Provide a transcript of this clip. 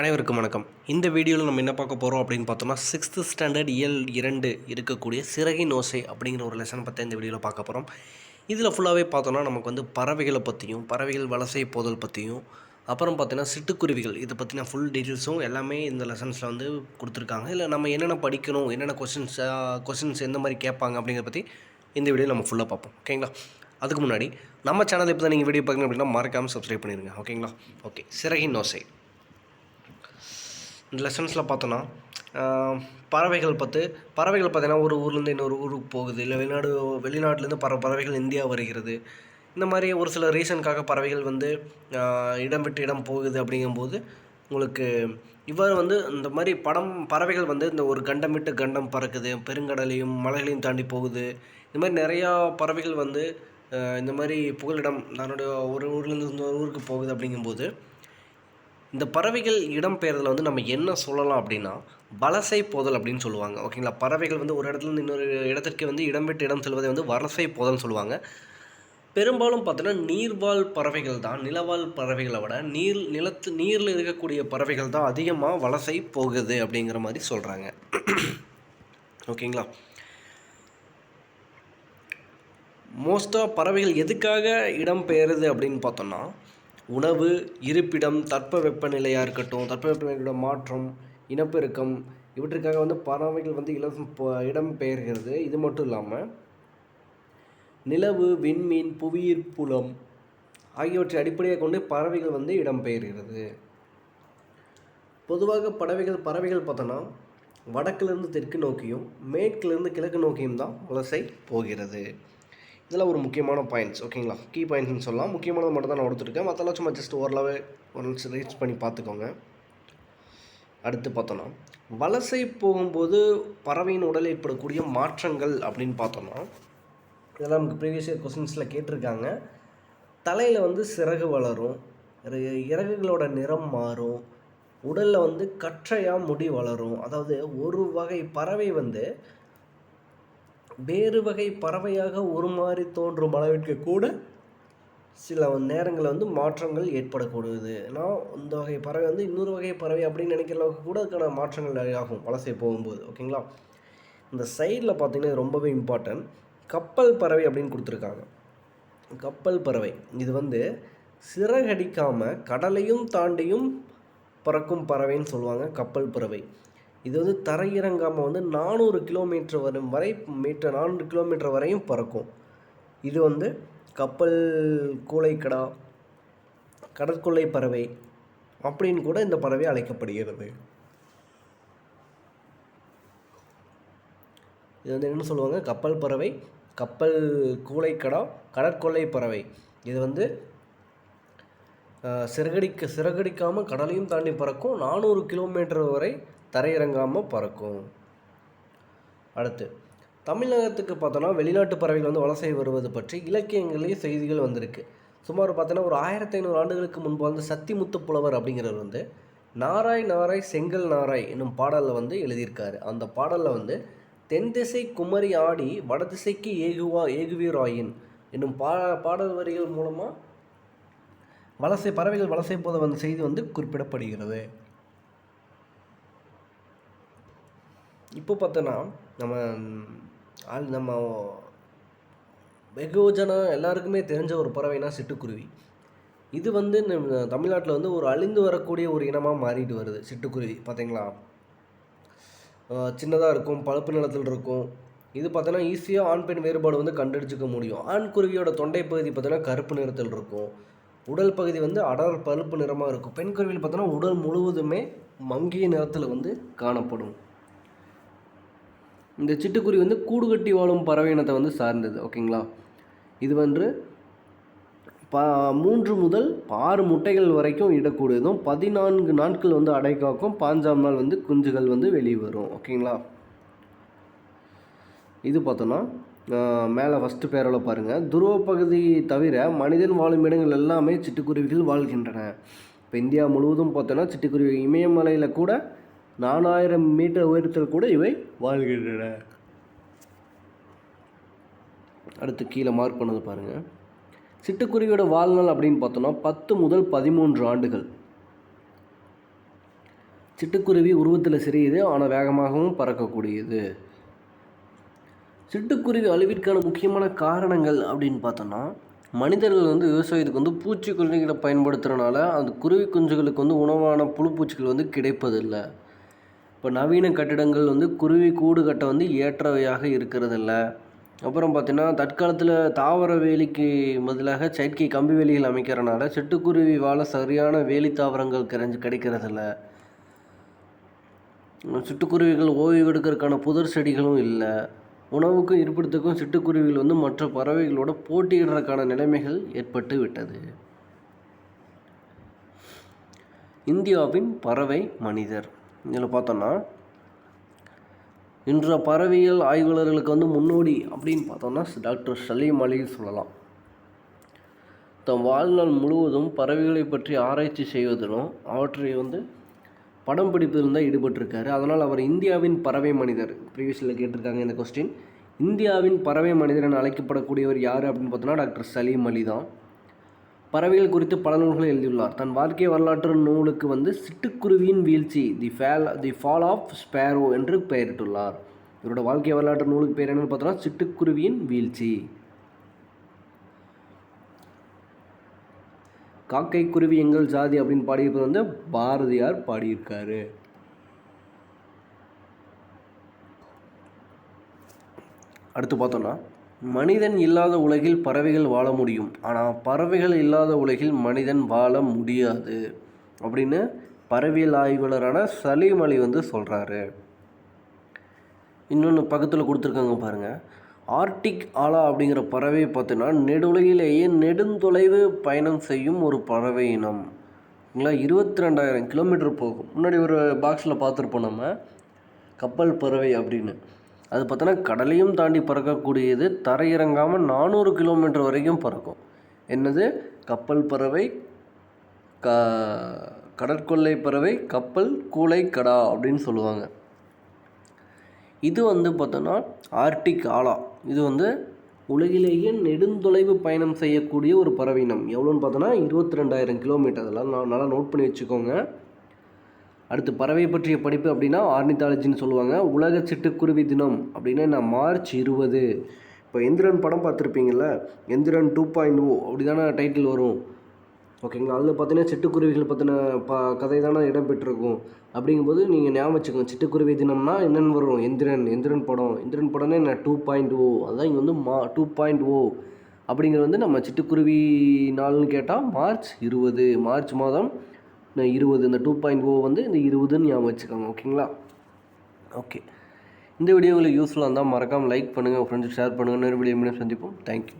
அனைவருக்கும் வணக்கம். இந்த வீடியோவில் நம்ம என்ன பார்க்க போகிறோம் அப்படின்னு பார்த்தோம்னா சிக்ஸ்த்து ஸ்டாண்டர்ட் இயல் இரண்டு இருக்கக்கூடிய சிறகின் ஓசை அப்படிங்கிற ஒரு லெசன் பற்றி இந்த வீடியோவில் பார்க்க போகிறோம் இதில் ஃபுல்லாகவே பார்த்தோம்னா நமக்கு வந்து பறவைகளை பற்றியும் பறவைகள் வலசை போதல் பற்றியும் அப்புறம் பார்த்தீங்கன்னா சிட்டுக்குருவிகள் இதை பற்றின ஃபுல் டீட்டெயில்ஸும் எல்லாமே இந்த லெசன்ஸில் வந்து கொடுத்துருக்காங்க. இல்லை நம்ம என்னென்ன படிக்கணும் என்னென்ன கொஷின்ஸ் கொஷின்ஸ் எந்த மாதிரி கேட்பாங்க அப்படிங்கிறத பற்றி இந்த வீடியோ நம்ம ஃபுல்லாக பார்ப்போம். ஓகேங்களா அதுக்கு முன்னாடி நம்ம சேனல் இப்போ தான் நீங்கள் வீடியோ பார்க்கணும் அப்படின்னா மறக்காமல் சப்ஸ்கிரைப் பண்ணிடுங்க ஓகேங்களா ஓகே சிறகின் ஓசை லெசன்ஸில் பார்த்தோன்னா பறவைகள் பார்த்து பறவைகள் பார்த்தீங்கன்னா ஒரு ஊர்லேருந்து இன்னொரு ஊருக்கு போகுது. இல்லை வெளிநாடு வெளிநாட்டிலேருந்து பற பறவைகள் இந்தியா வருகிறது. இந்த மாதிரி ஒரு சில ரீசனுக்காக பறவைகள் வந்து இடம் விட்டு இடம் போகுது அப்படிங்கும்போது உங்களுக்கு இவ்வாறு வந்து இந்த மாதிரி படம் பறவைகள் வந்து இந்த ஒரு கண்டம் விட்டு கண்டம் பறக்குது. பெருங்கடலையும் மலைகளையும் தாண்டி போகுது. இந்த மாதிரி நிறையா பறவைகள் வந்து இந்த மாதிரி புகலிடம் தன்னுடைய ஒரு ஊர்லேருந்து இன்னொரு ஊருக்கு போகுது அப்படிங்கும்போது இந்த பறவைகள் இடம்பெயர்தல வந்து நம்ம என்ன சொல்லலாம் அப்படின்னா வலசை போதல் அப்படின்னு சொல்லுவாங்க. ஓகேங்களா பறவைகள் வந்து ஒரு இடத்துல இருந்து இன்னொரு இடத்திற்கு வந்து இடம் விட்டு இடம் செல்வதை வந்து வலசை போதல்னு சொல்லுவாங்க. பெரும்பாலும் பார்த்தோன்னா நீர்வாழ் பறவைகள் தான் நிலவாழ் பறவைகளை விட நீர் நிலத்து நீரில் இருக்கக்கூடிய பறவைகள் தான் அதிகமாக வலசை போகுது அப்படிங்கிற மாதிரி சொல்கிறாங்க ஓகேங்களா மோஸ்ட்டாக பறவைகள் எதுக்காக இடம் பெயருது அப்படின்னு பார்த்தோன்னா உணவு இருப்பிடம் தட்பவெப்பநிலையாக இருக்கட்டும் தட்பவெப்பநிலையோட மாற்றம் இனப்பெருக்கம் இவற்றுக்காக வந்து பறவைகள் வந்து இலவசம் இடம் பெயர்கிறது. இது மட்டும் இல்லாமல் நிலவு விண்மீன் புவியீர்ப்பு புலம் ஆகியவற்றை அடிப்படையாக கொண்டு பறவைகள் வந்து இடம்பெயர்கிறது பொதுவாக பறவைகள் பறவைகள் பார்த்தோன்னா வடக்கிலிருந்து தெற்கு நோக்கியும் மேற்கிலிருந்து கிழக்கு நோக்கியும் தான் வலசை போகிறது. இதெல்லாம் ஒரு முக்கியமான பாயிண்ட்ஸ் ஓகேங்களா கீ பாயிண்ட்ஸ்னு சொல்லலாம். முக்கியமானது மட்டும் தான் நான் கொடுத்துருக்கேன் மற்றெல்லாம் சும்மா ஜஸ்ட் ஓரளவு ஒன்ஸ் ரீச் பண்ணி பார்த்துக்கோங்க. அடுத்து பார்த்தோன்னா வலசை போகும்போது பறவையின் உடலில் ஏற்படக்கூடிய மாற்றங்கள் அப்படின்னு பார்த்தோன்னா இதெல்லாம் நமக்கு ப்ரீவியஸ் இயர் கொஸ்டின்ஸில் கேட்டிருக்காங்க. தலையில் வந்து சிறகு வளரும் இறகுகளோட நிறம் மாறும் உடலில் வந்து கற்றையாக முடி வளரும். அதாவது ஒரு வகை பறவை வந்து வேறு வகை பறவையாக உருமாறி தோன்றும் அளவிற்கு கூட சில நேரங்களில் வந்து மாற்றங்கள் ஏற்படக்கூடியது. ஏன்னா இந்த வகை பறவை வந்து இன்னொரு வகை பறவை அப்படின்னு நினைக்கிற அளவுக்கு கூட அதுக்கான மாற்றங்கள் ஆகும் வலசை போகும்போது. ஓகேங்களா இந்த சைடில் பார்த்தீங்கன்னா ரொம்பவே இம்பார்ட்டன்ட் கப்பல் பறவை அப்படின்னு கொடுத்துருக்காங்க. கப்பல் பறவை. இது வந்து சிறகடிக்காமல் கடலையும் தாண்டியும் பறக்கும் பறவைன்னு சொல்லுவாங்க கப்பல் பறவை. இது வந்து தரையிறங்காமல் வந்து நானூறு கிலோமீட்டர் வரும் வரை மீட்டர் நானூறு கிலோமீட்டர் வரையும் பறக்கும். இது வந்து கப்பல் கூளைக்கடா கடற்கொள்ளை பறவை அப்படின்னு கூட இந்த பறவை அழைக்கப்படுகிறது. இது வந்து என்ன சொல்லுவாங்க? கப்பல் பறவை கப்பல் கூளைக்கடா கடற்கொள்ளை பறவை. இது வந்து சிறகடிக்க சிறகடிக்காமல் கடலையும் தாண்டி பறக்கும். நானூறு கிலோமீட்டர் வரை தரையிறங்காமல் பறக்கும். அடுத்து தமிழகத்துக்கு பார்த்தோன்னா வெளிநாட்டு பறவைகள் வந்து வலசை வருவது பற்றி இலக்கியங்கள்லேயும் செய்திகள் வந்திருக்கு. சுமார் பார்த்தோன்னா ஒரு ஆயிரத்தி ஐநூறு ஆண்டுகளுக்கு முன்பு வந்து சத்திமுத்து புலவர் அப்படிங்கிறவர் வந்து நாராய் நாராய் செங்கல் நாராய் என்னும் பாடலில் வந்து எழுதியிருக்காரு. அந்த பாடலில் வந்து தென் திசை குமரி ஆடி வடதிசைக்கு ஏகுவா ஏகுவீராயின் என்னும் பா பாடல் வரிகள் மூலமாக வலசை பறவைகள் வலசை போத வந்த செய்தி வந்து குறிப்பிடப்படுகிறது. இப்போ பார்த்தோன்னா நம்ம ஆள் நம்ம வெகுஜனம் எல்லாருக்குமே தெரிஞ்ச ஒரு பறவைனா சிட்டுக்குருவி. இது வந்து தமிழ்நாட்டில் வந்து ஒரு அழிந்து வரக்கூடிய ஒரு இனமாக மாறிட்டு வருது சிட்டுக்குருவி. பார்த்தீங்களா? சின்னதாக இருக்கும் பழுப்பு நிலத்தில் இருக்கும். இது பார்த்தோன்னா ஈஸியாக ஆண் பெண் வேறுபாடு வந்து கண்டுபிடிச்சிக்க முடியும். ஆண் குருவியோட தொண்டை பகுதி பார்த்தோன்னா கருப்பு நிறத்தில் இருக்கும். உடல் பகுதி வந்து அடர் பழுப்பு நிறமாக இருக்கும். பெண் குருவியில் பார்த்தோன்னா உடல் முழுவதுமே மங்கிய நிறத்தில் வந்து காணப்படும். இந்த சிட்டுக்குருவி வந்து கூடு கட்டி வாழும் பறவை இனத்தை வந்து சார்ந்தது ஓகேங்களா? இது வந்து பா மூன்று முதல் ஆறு முட்டைகள் வரைக்கும் இடக்கூடியதும் பதினான்கு நாட்கள் வந்து அடை காக்கும் பாஞ்சாம் நாள் வந்து குஞ்சுகள் வந்து வெளியே வரும் ஓகேங்களா? இது பார்த்தோன்னா மேலே ஃபஸ்ட்டு பேரவில் பாருங்கள் துருவ பகுதி தவிர மனிதன் வாழும் இடங்கள் எல்லாமே சிட்டுக்குருவிகள் வாழ்கின்றன. இப்போ இந்தியா முழுவதும் பார்த்தோன்னா சிட்டுக்குருவி இமயமலையில் கூட நாலாயிரம் மீட்டர் உயரத்தில் கூட இவை வாழ்கின்றன. அடுத்து கீழே மார்க் பண்ணது பாருங்கள் சிட்டுக்குருவியோட வாழ்நாள் அப்படின்னு பார்த்தோன்னா பத்து முதல் பதிமூன்று ஆண்டுகள். சிட்டுக்குருவி உருவத்தில் சிறியது ஆனால் வேகமாகவும் பறக்கக்கூடியது. சிட்டுக்குருவி அழிவிற்கான முக்கியமான காரணங்கள் அப்படின்னு பார்த்தோன்னா மனிதர்கள் வந்து விவசாயத்துக்கு வந்து பூச்சிக்கொல்லிகளை பயன்படுத்துகிறனால அந்த குருவி குஞ்சுகளுக்கு வந்து உணவான புழுப்பூச்சிகள் வந்து கிடைப்பதில்லை. இப்போ நவீன கட்டிடங்கள் வந்து குருவி கூடு கட்ட வந்து ஏற்றவையாக இருக்கிறதில்ல. அப்புறம் பார்த்தீங்கன்னா தற்காலத்தில் தாவர வேலிக்கு பதிலாக செயற்கை கம்பி வேலிகள் அமைக்கிறனால சிட்டுக்குருவி வாழ சரியான வேலி தாவரங்கள் கிடைஞ்சு கிடைக்கிறதில்ல. சிட்டுக்குருவிகள் ஓய்வு எடுக்கிறதுக்கான புதர் செடிகளும் இல்லை. உணவுக்கும் இருப்பிடத்துக்கும் சிட்டுக்குருவிகள் வந்து மற்ற பறவைகளோட போட்டியிடுறதுக்கான நிலைமைகள் ஏற்பட்டு விட்டது. இந்தியாவின் பறவை மனிதர். இதில் பார்த்தோன்னா இன்ற பறவையியல் ஆய்வாளர்களுக்கு வந்து முன்னோடி அப்படின்னு பார்த்தோம்னா டாக்டர் சலீம் அலி சொல்லலாம். தம் வாழ்நாள் முழுவதும் பறவைகளை பற்றி ஆராய்ச்சி செய்வதிலும் அவற்றை வந்து படம் பிடிப்பதிலும் தான் ஈடுபட்டிருக்காரு. அதனால் அவர் இந்தியாவின் பறவை மனிதர். ப்ரீவியஸில் கேட்டிருக்காங்க இந்த கொஸ்டின் இந்தியாவின் பறவை மனிதர் என அழைக்கப்படக்கூடியவர் யார் அப்படின்னு பார்த்தோன்னா டாக்டர் சலீம் அலி தான். பறவைகள் குறித்து பல நூல்களை எழுதியுள்ளார். தன் வாழ்க்கை வரலாற்று நூலுக்கு வந்து சிட்டுக்குருவியின் வீழ்ச்சி the fail the fall of sparrow என்று பெயரிட்டுள்ளார். இவரோட வாழ்க்கை வரலாற்று நூலுக்கு பேர் என்னன்னு பார்த்தோன்னா சிட்டுக்குருவியின் வீழ்ச்சி. காக்கை குருவி எங்கள் ஜாதி அப்படின்னு பாடியிருப்பது வந்து பாரதியார் பாடியிருக்காரு. அடுத்து பார்த்தோன்னா மனிதன் இல்லாத உலகில் பறவைகள் வாழ முடியும். ஆனால் பறவைகள் இல்லாத உலகில் மனிதன் வாழ முடியாது. அப்படின்னு பறவையியல் ஆய்வாளரான சலீம் அலி வந்து சொல்கிறாரு இன்னொன்று பக்கத்தில் கொடுத்துருக்காங்க பாருங்கள் ஆர்டிக் ஆலா அப்படிங்கிற பறவை பார்த்தீங்கன்னா நெடுலகிலேயே நெடுந்தொலைவு பயணம் செய்யும் ஒரு பறவை இனம். ஓகேங்களா இருபத்தி ரெண்டாயிரம் கிலோமீட்டர் போகும். முன்னாடி ஒரு பாக்ஸில் பார்த்துருப்போம் நம்ம. கப்பல் பறவை அப்படின்னு. அது பார்த்தோன்னா கடலையும் தாண்டி பறக்கக்கூடியது தரையிறங்காமல் நானூறு கிலோமீட்டர் வரைக்கும் பறக்கும். என்னது? கப்பல் பறவை க கடற்கொள்ளை பறவை கப்பல் கூளை கடா அப்படின்னு சொல்லுவாங்க. இது வந்து பார்த்தோன்னா ஆர்டிக் ஆலா. இது வந்து உலகிலேயே நெடுந்தொலைவு பயணம் செய்யக்கூடிய ஒரு பறவையினம் எவ்வளோன்னு பார்த்தோன்னா இருபத்தி ரெண்டாயிரம் கிலோமீட்டர். அதெல்லாம் நான் நல்லா நோட் பண்ணி வச்சுக்கோங்க. அடுத்து பறவை பற்றிய படிப்பு அப்படின்னா ஆர்னித்தாலஜின்னு சொல்லுவாங்க. உலக சிட்டுக்குருவி தினம் அப்படின்னா நான் மார்ச் இருபது. இப்போ எந்திரன் படம் பார்த்துருப்பீங்கள்ல எந்திரன் டூ பாயிண்ட் ஓ அப்படி தானே டைட்டில் வரும். ஓகேங்களா? அதில் பார்த்தீங்கன்னா சிட்டுக்குருவிகள் பற்றின ப கதை தானே இடம்பெற்றிருக்கும். அப்படிங்கும்போது நீங்கள் ஞாபகம் வச்சுக்கோங்க. சிட்டுக்குருவி தினம்னா என்னென்னு வரும்? எந்திரன் எந்திரன் படம். எந்திரன் படம்னா என்ன? Two point O. அதுதான் இங்கே வந்து மா டூ பாயிண்ட் ஓ. அப்படிங்கிறது வந்து நம்ம சிட்டுக்குருவி நாள்னு கேட்டால் மார்ச் இருபது. மார்ச் மாதம் இருபது இந்த டூ பாயிண்ட் ஓ வந்து இந்த இருபதுன்னு ஞாபகம் வச்சுக்கோங்க ஓகேங்களா? ஓகே. இந்த வீடியோ உங்களுக்கு யூஸ்ஃபுல்லாக இருந்தால் மறக்காமல் லைக் பண்ணுங்கள் ஃப்ரெண்ட்ஸ் ஷேர் பண்ணுங்கள் இன்னொரு வீடியோ மீண்டும் சந்திப்போம். தேங்க்யூ